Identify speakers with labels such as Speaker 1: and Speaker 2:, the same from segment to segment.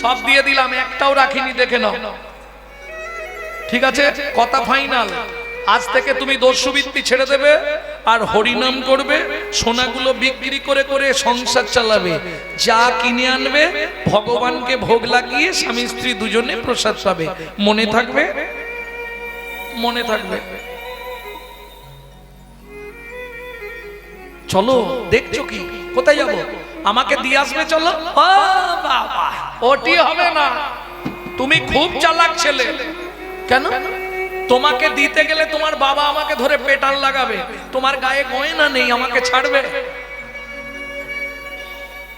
Speaker 1: সব দিয়ে দিলাম, একটাও রাখিনি, দেখে নাও। ঠিক আছে? কথা ফাইনাল আজ থেকে তুমি দস্যুবৃত্তি ছেড়ে দেবে আর হরিনাম করবে, সোনাগুলো বিক্রি করে করে সংসার চালাবে। যা কিনে আনবে, ভগবানকে ভোগ লাগিয়ে স্বামী স্ত্রী দুজনে প্রসাদ পাবে। মনে থাকবে? মনে থাকবে। চলো, দেখছ কি? কোথায় যাব? আমাকে দিয়ে আসবে, চলো। ওটি হবে না। তুমি খুব চালাক ছেলে। কেন? তোমাকে দিতে গেলে তোমার বাবা আমাকে ধরে পেটান লাগাবে। তোমার গায়ে গয়না নেই, আমাকে ছাড়বে।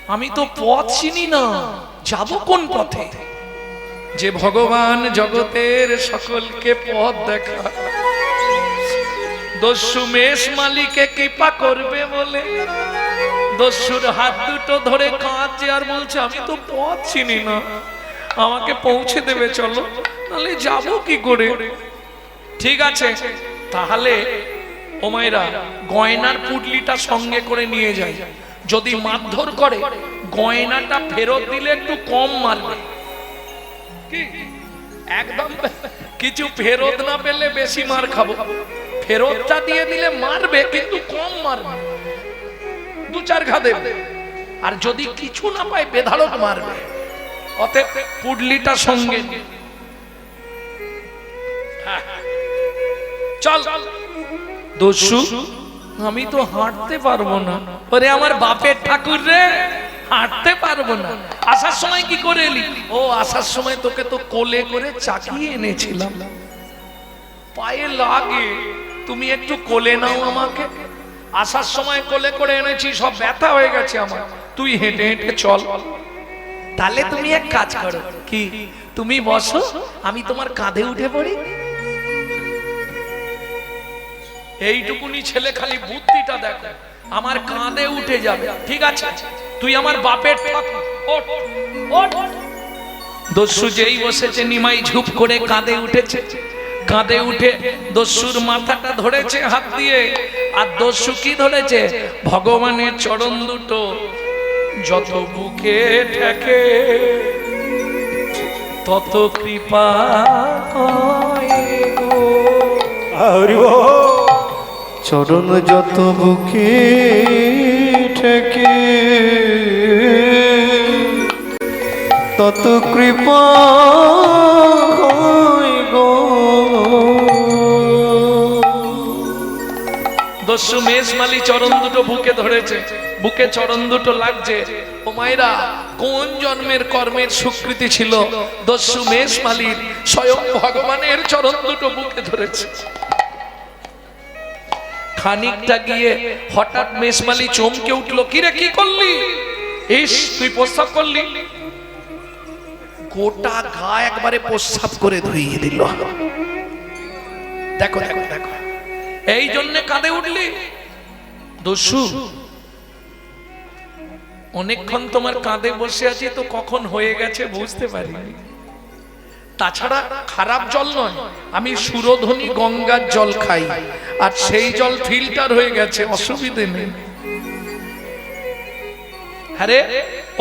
Speaker 1: আমি তো পথ চিনি না, যাব কোন পথে? যে ভগবান জগতের সকলকে পথ দেখা। দস্যু মেষ মালিকে কৃপা করবে বলে। দস্যুর হাত দুটো ধরে কাঁদছে আর বলছে, আমি তো পথ চিনি না। আমাকে পৌঁছে দেবে, চলো। তাহলে যাব কি করে? ঠিক আছে, তাহলে ওমাইরা গয়নার পুটলিটা সঙ্গে করে নিয়ে যাই। যদি মারধর করে, গয়নাটা ফেরত দিলে একটু কম মারবে। একদম কিছু ফেরত না পেলে বেশি মার খাব। ফেরতটা দিয়ে দিলে মারবে, কিন্তু কম মারবে। দু চার ঘা দেবে। আর যদি কিছু না পায় বেধারক মারবে। অতএব পুডলিটা সঙ্গে। হ্যাঁ। চল। দস্যু, আমি তো হাঁটতে পারব না। ওরে আমার বাপের ঠাকুর রে, হাঁটতে পারব না। আসার সময় কি করে এলি? ও, আসার সময় তোকে তো কোলে করে চাকিয়ে এনেছিলাম। পায়ে লাগে, তুমি একটু কোলে নাও আমাকে। আসার সময় কোলে করে এনেছি সব ব্যথা হয়ে গেছে আমার। তুই হেঁটে হেঁটে চল। তাহলে তুমি এক কাজ করো। কি? তুমি বসো আমি তোমার কাঁধে উঠে পড়ি। এইটুকুনি ছেলে খালি বুদ্ধিটা দেখো আমার কাঁধে উঠে যাবে। ঠিক আছে? তুই আমার বাপের। দস্যু যেই বসেছে নিমাই ঝুপ করে কাঁধে উঠেছে। কাঁধে উঠে দস্যুর মাথাটা ধরেছে হাত দিয়ে। আর দস্যু কি ধরেছে? ভগবানের চরণ দুটো যত বুকে ঠেকে তত কৃপা গো।
Speaker 2: চরণ যত বুকে ঠেকে তত কৃপা
Speaker 1: দস্যু মেষ মালি চরণ দুটো বুকে ধরেছে। বুকে চরণ দুটো লাগছে। ও মায়েরা, কোন জন্মের কর্মের স্বীকৃতি ছিল? দস্যু মেষ মালির স্বয়ং ভগবানের চরণ দুটো বুকে ধরেছে। খানিকটা গিয়ে হঠাৎ মেষমালি চমকে উঠল, কিরে, কি করলি? ইস, তুই প্রস্তাব করলি? গোটা গা একবারে প্রস্রাব করে ধুইয়ে দিল। দেখো দেখো দেখো। এই জন্য কাঁদে উঠলি? দস্যু, অনেকক্ষণ তোমার কাঁধে বসে আছি তো কখন হয়ে গেছে বুঝতে পারিনি। তাছাড়া খারাপ জল নয়, আমি সুরধনী গঙ্গার জল খাই, আর সেই জল ফিল্টার হয়ে গেছে, অসুবিধে নেই। আরে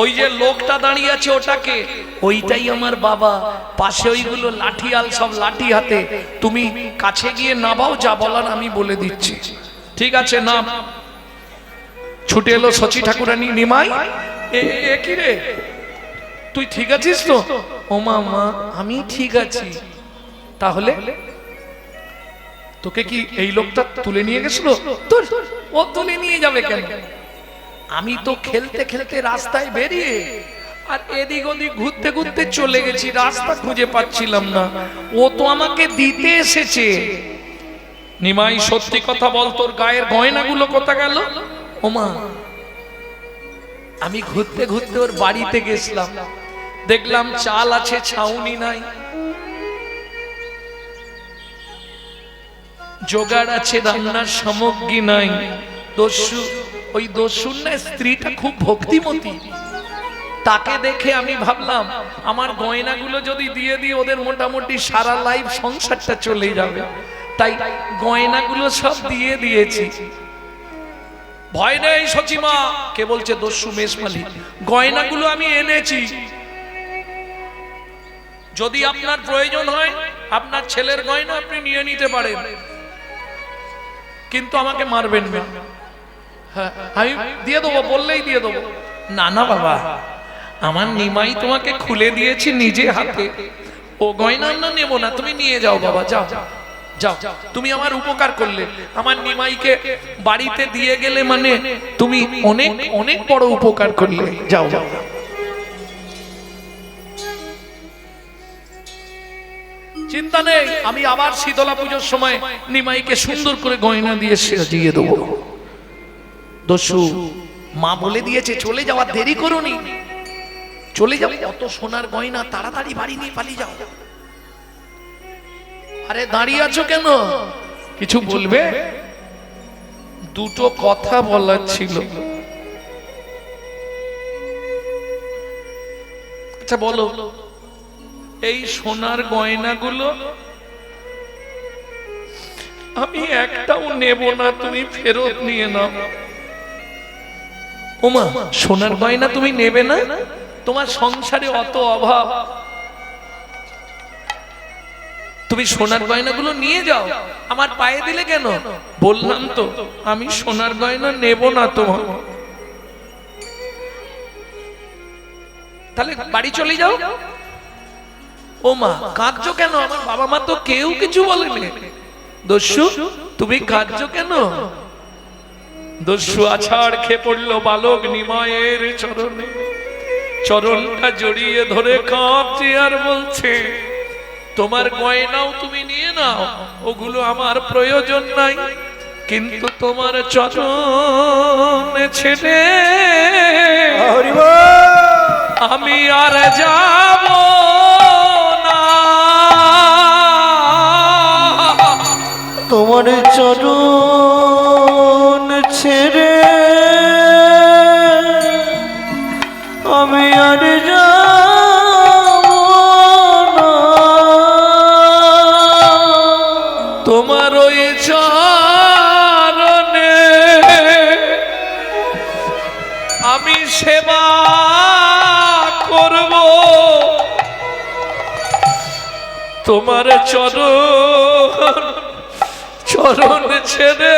Speaker 1: ওই যে লোকটা দাঁড়িয়ে আছে ওটাকে, ওইটাই আমার বাবা। পাশে ওইগুলো লাঠিয়াল সব লাঠি হাতে। তুমি কাছে গিয়ে নাবাও যা বলার আমি বলে দিচ্ছি। ঠিক আছে, নাম। ছুটে এলো সচি ঠাকুরানি, নিমাই। এ কি রে? তুই ঠিক আছিস তো? ও মা আমি ঠিক আছি। তাহলে? তোকে কি এই লোকটা তুলে নিয়ে গেছিল? ও তুলে নিয়ে যাবে কেন? আমি তো খেলতে খেলতে রাস্তায় বেরিয়ে আর এদিক ওদিক ঘুরতে ঘুরতে চলে গেছি রাস্তা খুঁজে পাচ্ছিলাম না। ও তো আমাকে দিতে এসেছে। নিমাই সত্যি কথা বল তোর গায়ের গয়নাগুলো কোথা গেল? ওমা আমি ঘুরতে ঘুরতে ওর বাড়িতে গেছিলাম। দেখলাম চাল আছে ছাউনি নাই। জোগাড় আছে রান্নার সামগ্রী নাই। দস্যু ওই দস্যুর না স্ত্রীটা খুব ভক্তিমতী। তাকে দেখে আমি ভাবলাম, আমার গয়নাগুলো যদি দিয়ে দিই ওদের মোটামুটি সারা লাইফ সংসারটা চলে যাবে। তাই গয়নাগুলো সব দিয়ে দিয়েছি। ভয় নেই সচিমা কে বলছে দস্যু মেষমালি গয়নাগুলো আমি এনেছি। যদি আপনার প্রয়োজন হয়, আপনার ছেলের গয়না আপনি নিয়ে নিতে পারেন। কিন্তু আমাকে মারবেন না। আমি দিয়ে দেবো, বললেই দিয়ে দেবো। না না, বাবা। আমার নিমাই তোমাকে খুলে দিয়েছি নিজে হাতে। ও গয়না না নেব না, তুমি নিয়ে যাও, বাবা, যাও। যাও, তুমি আমার উপকার করলে। আমার নিমাইকে বাড়িতে দিয়ে গেলে মানে তুমি অনেক অনেক বড় উপকার করলে। যাও যাও। চিন্তা নেই, আমি আবার শীতলা পুজোর সময় নিমাইকে সুন্দর করে গয়না দিয়ে সাজিয়ে দেবো। দস্যু, মা বলে দিয়েছে, চলে যাওয়ার দেরি করুনি। চলে যাও, অত সোনার গয়না তাড়াতাড়ি বাড়ি নিয়ে পালিয়ে যাও। আরে দাঁড়িয়ে আছো কেন? কিছু বলবে? দুটো কথা বলার ছিল। আচ্ছা বলো, এই সোনার গয়নাগুলো আমি একটাও নেব না, তুমি ফেরত নিয়ে নাও। ওমা সোনার গয়না তুমি নেবে না? তোমার সংসারে অত অভাব। তুমি সোনার গয়নাগুলো নিয়ে যাও। আমার পায়ে দিলে কেন? বললাম তো আমি সোনার গয়না নেব না তোমার। তাহলে বাড়ি চলে যাও। ও মা কাঁদছো কেন? আমার বাবা মা তো কেউ কিছু বলেনি। দস্যু তুমি কাঁদছো কেন? দস্যু আছাড় খেয়ে পড়ল বালক নিমায়ের চরণে। চরণটা জড়িয়ে ধরে কাঁদছে আর বলছে তোমার গয়নাও তুমি নিয়ে নাও ওগুলো আমার প্রয়োজন নাই। কিন্তু তোমার চরণ ছেড়ে আমি আর যাব না।
Speaker 2: তোমার চরণ ছেড়ে আমি আর
Speaker 1: তোমার ওই চরণে আমি সেবা করব। তোমার চরণ চরণ ছেড়ে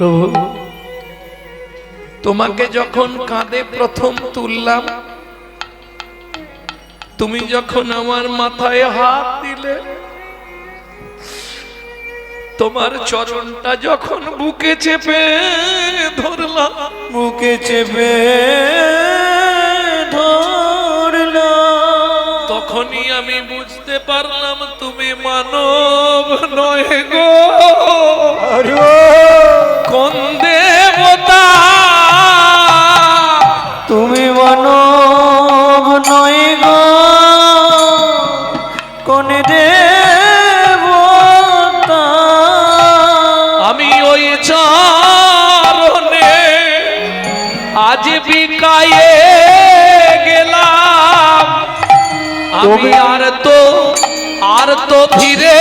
Speaker 1: প্রভু তোমাকে যখন কাঁধে প্রথম তুললাম তুমি যখন আমার মাথায় হাত দিলে তোমার চরণটা যখন বুকে চেপে ধরলাম
Speaker 2: বুকে চেপে ধরলা
Speaker 1: তখনই আমি বুঝতে পারলাম তুমি মানব নয় গো। কোন দেবতা?
Speaker 2: তুমি মানব নয় গো। কোন দেবতা?
Speaker 1: আমি ওই চরণে আজ বিকায়ে গেলাম। আমি আর তো আর তো ফিরে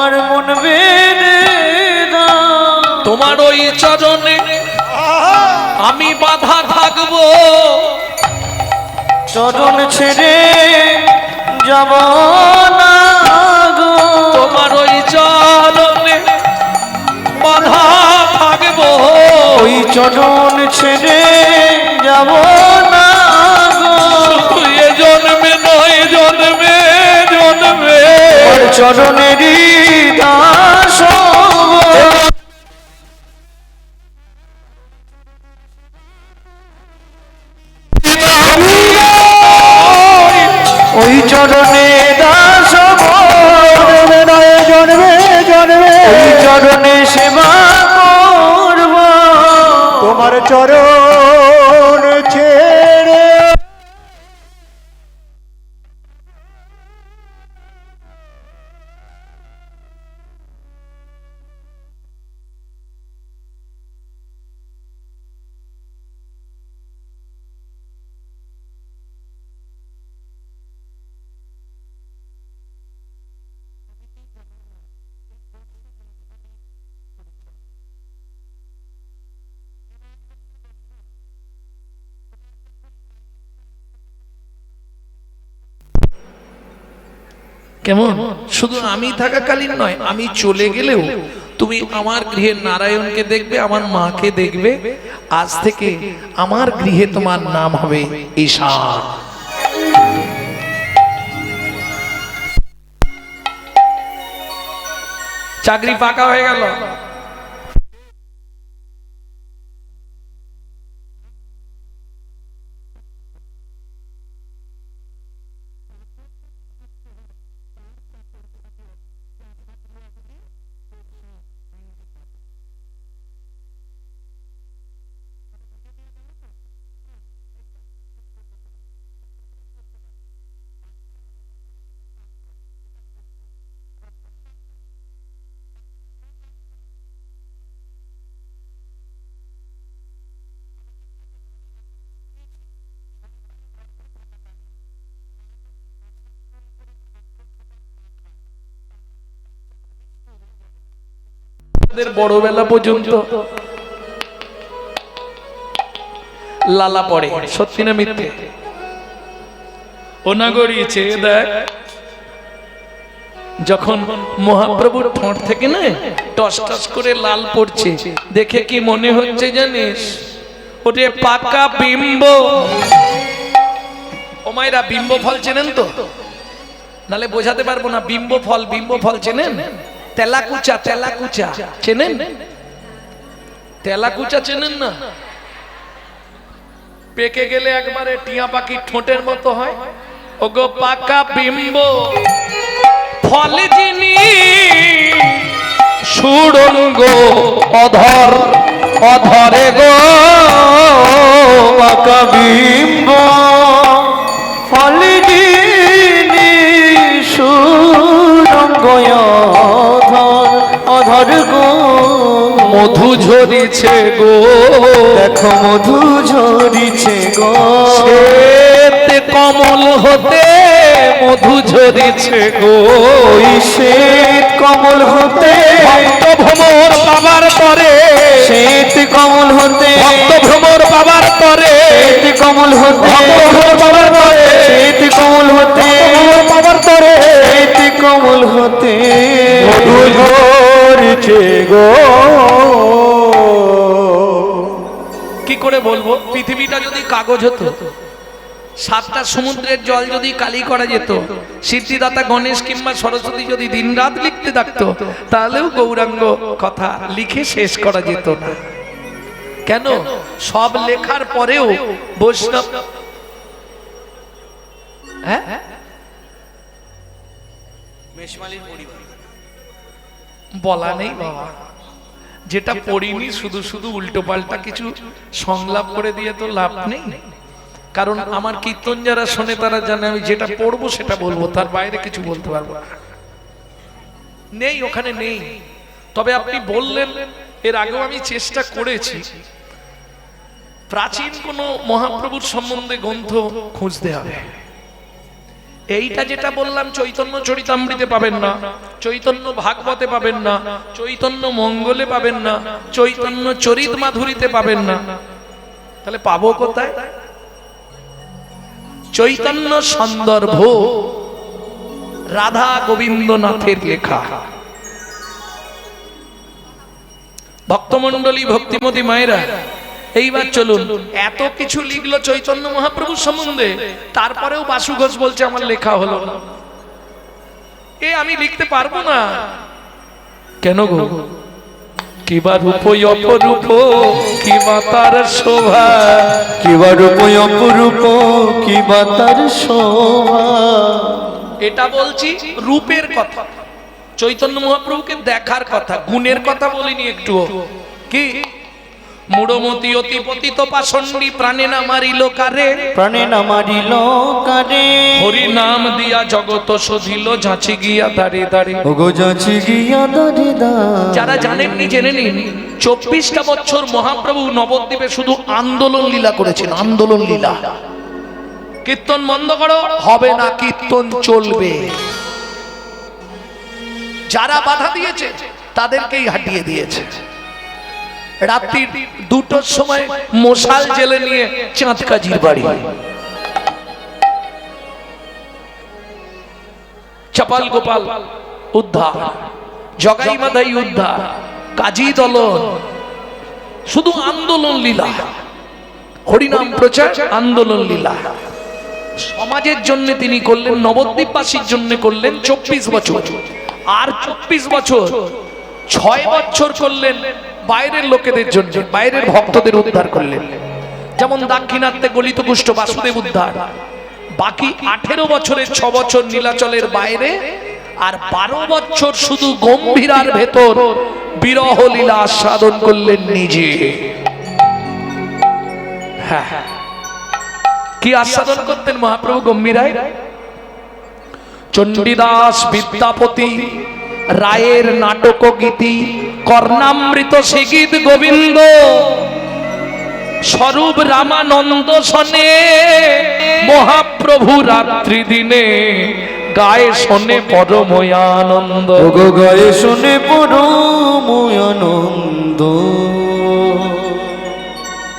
Speaker 2: আমার মন
Speaker 1: তোমার ওই চরণে আমি বাধা থাকব।
Speaker 2: চরণ ছেড়ে যাব না গো।
Speaker 1: তোমার ওই চরণে বাধা থাকব।
Speaker 2: ওই চরণ ছেড়ে যাব না গো। চরণেরই দাস
Speaker 1: কেমন? শুধু আমি থাকাকালীন নয়, আমি চলে গেলেও তুমি আমার গৃহে নারায়ণকে দেখবে, আমার মাকে দেখবে। আজ থেকে আমার গৃহে তোমার নাম হবে ঈশান চাকরি পাকা হয়ে গেল। তাদের বড়বেলা পর্যন্ত। লালা পড়ে, সত্যি না মিথ্যে? না গড়িয়েছে দেখ। যখন মহাপ্রভুর ঠোঁট থেকে না টস টস করে লাল পড়ছে, দেখে কি মনে হচ্ছে জানিস? ওটে পাকা বিম্ব। ও মায়েরা, বিম্ব ফল চেনেন তো? নালে বোঝাতে পারব না, বিম্ব ফল বিম্ব ফল চেনেন? তেলাকুচা তেলাকুচা। চেনেন? তেলাকুচা চেনেন না? পেকে গেলে একবারে টিয়া পাখি ঠোঁটের মতো হয়। ওগো পাকা বিম্ব। ফল যিনি সুড়ঙ্গ অধর, অধরে গো,
Speaker 2: পাকা বিম্ব। গো।
Speaker 1: মধু ঝরিছে গো।
Speaker 2: দেখো মধু ঝরিছে গো।
Speaker 1: শ্বেত কমল হতে মধু ঝরিছে গো।
Speaker 2: শ্বেত কমল হতে
Speaker 1: ভক্ত ভ্রমর পাবার পরে
Speaker 2: শ্বেত কমল হতে
Speaker 1: ভক্ত ভ্রমর পাবার পরে
Speaker 2: শ্বেত কমল হতে
Speaker 1: ভ্রমর পাবার পরে
Speaker 2: কমল হতে
Speaker 1: পাবার পরে
Speaker 2: শ্বেত কমল হতে।
Speaker 3: মধু ঝরছে গো।
Speaker 1: কি করে বলব? পৃথিবীটা যদি কাগজ হতো সাতটা সমুদ্রের জল যদি কালি করা যেত সিদ্ধিদাতা গণেশ কিংবা সরস্বতী যদি দিনরাত লিখতে থাকতো তাহলেও গৌরাঙ্গ কথা লিখে শেষ করা যেত না। কেন? সব লেখার পরেও বৈষ্ণব হ্যাঁ? বলা নেই বাবা। যেটা পড়িনি শুধু শুধু উল্টো পাল্টা কিছু সংলাপ করে দিয়ে তো লাভ নেই। কারণ আমার কীর্তন যারা শোনে তারা জানে আমি যেটা পড়ব সেটা বলব তার বাইরে কিছু বলতে পারব না। নেই ওখানে নেই। তবে আপনি বললেন এর আগেও আমি চেষ্টা করেছি। প্রাচীন কোনো মহাপ্রভুর সম্বন্ধে গ্রন্থ খুঁজতে হবে। এইটা যেটা বললাম, চৈতন্য চরিতামৃতে পাবেন না, চৈতন্য ভাগবতে পাবেন না, চৈতন্য মঙ্গলে পাবেন না, চৈতন্য চরিত মাধুরীতে পাবেন না। তাহলে পাবো কোথায়? চৈতন্য সন্দর্ভ রাধা গোবিন্দনাথের লেখা। ভক্তমন্ডলী ভক্তিমতী মায়েরা এইবার চলুন। এত কিছু লিখলো চৈতন্য মহাপ্রভু সম্বন্ধে তারপরেও বাসু ঘোষ বলছে আমার লেখা হলো এ আমি লিখতে পারব না। কেন গো? কিবা অপরূপ কিবা তার শোভা?
Speaker 2: কিবা অপরূপ কিবা তার শোভা?
Speaker 1: এটা বলছি রূপের কথা। চৈতন্য মহাপ্রভুকে দেখার কথা গুণের কথা বলিনি একটু কি? মুড়মতি অতি পতিত পাষণ্ডী প্রাণে না মারিল কারে?
Speaker 2: প্রাণে না মারিল কারে?
Speaker 1: হরি নাম দিয়া জগত সধিল ঝাঁচি গিয়া দাঁড়ে দাঁড়ে।
Speaker 2: ওগো যাচ্ছি গিয়া দারিদা
Speaker 1: যারা জানেননি জেনে নিন চব্বিশটা বছর মহাপ্রভু নবদ্বীপে শুধু আন্দোলন লীলা করেছেন আন্দোলন লীলা। কীর্তন বন্ধ করো হবে না কীর্তন চলবে। যারা বাধা দিয়েছে তাদেরকেই হাঁটিয়ে দিয়েছে। রাত্রি দুটোর সময় মশাল জেলে নিয়ে চাঁদ কাজির বাড়ি। চপাল গোপাল উদ্ধার, জগাই মাদাই উদ্ধার, কাজী দলন, শুধু আন্দোলন লীলা, হরিনাম প্রচার, আন্দোলন লীলা। সমাজের জন্য তিনি করলেন, নবদ্বীপবাসীর জন্য করলেন চব্বিশ বছর। আর চব্বিশ বছর, ছয় বছর করলেন বাইরের লোকেদের জন্য, বাইরের ভক্তদের উদ্ধার করলেন। যেমন দাক্ষিণাত্যে গলিত কুষ্ঠ বাসুদেব উদ্ধার। বাকি আঠেরো বছরের ছ বছর নীলাচলের বাইরে, আর বারো বছর শুধু গম্ভীরার ভেতর বিরহ লীলা আস্বাদন করলেন নিজে। হ্যাঁ হ্যাঁ। কি আস্বাদন করতেন মহাপ্রভু গম্ভীরায়? চণ্ডীদাস বিদ্যাপতি রায়ের নাটক গীতি কর্ণামৃত সিগীত গোবিন্দ স্বরূপ রামানন্দ সনে মহাপ্রভু রাত্রি দিনে গায়ে শোনে পরময়ানন্দ।
Speaker 2: গায়ে শুনে পরম আনন্দ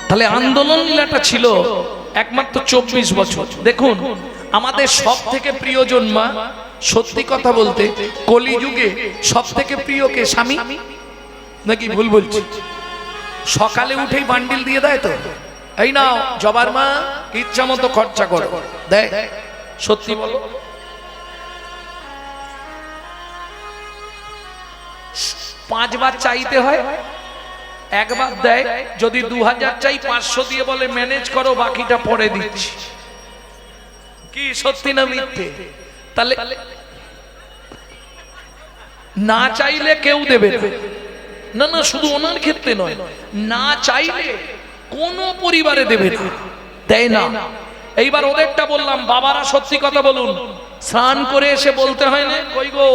Speaker 1: তাহলে আন্দোলন লীলাটা ছিল একমাত্র চব্বিশ বছর। দেখুন আমাদের সব থেকে প্রিয়জন মা সত্যি কথা বলতে কলিযুগে সব থেকে প্রিয় কে, স্বামী? নাকি ভুল বলছি? সকালে উঠেই বান্ডিল দিয়ে দেয় তো? এই নাও, জবার মা, ইচ্ছা মতো খরচা করো। দেয়। সত্যি বলো। পাঁচবার চাইতে হয়, একবার দেয়, যদি দু হাজার চাই পাঁচশো দিয়ে বলে, ম্যানেজ করো, বাকিটা পরে দিচ্ছি। কি সত্যি না মিথ্যে? তাহলে না চাইলে কেউ দেবে না। না শুধু ওনার ক্ষেত্রে নয়। না চাইলে কোন পরিবারে দেবে দেয় না। এইবার ওদেরটা বললাম, বাবারা সত্যি কথা বলুন। স্নান করে এসে বলতে হয় না, কই গো?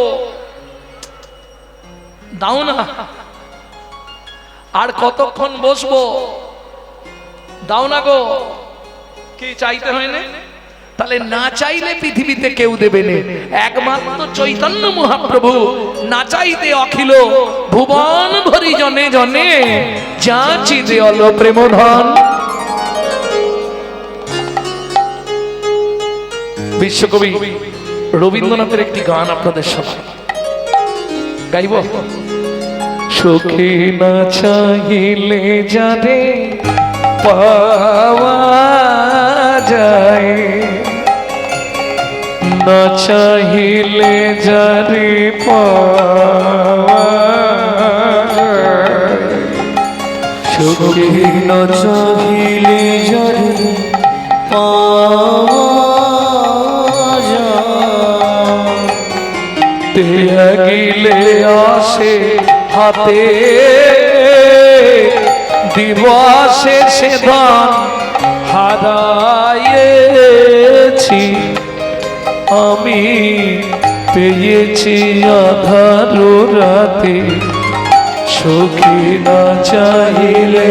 Speaker 1: দাও না। আর কতক্ষণ বসবো? দাও না গো। কি চাইতে হয় না? তাহলে না চাইলে পৃথিবীতে কেউ দেবে না। একমাত্র চৈতন্য মহাপ্রভু, না চাইতে অখিল ভুবন ভরি জনে জনে। যাচি দেওয়াল প্রেম ধন বিশ্বকবি রবীন্দ্রনাথের একটি গান আপনাদের শোনায় গাইব? সুখী না চাহিলে যারে পাওয়া যায়। না চাহিলে যারে। সুখী
Speaker 2: না চাহিলে যারে।
Speaker 1: ত্যাগিলে আসে হাতে দিবসে সে ধন হারাইছি আমি পেয়েছি আধারো রাতে সুখী না চাইলে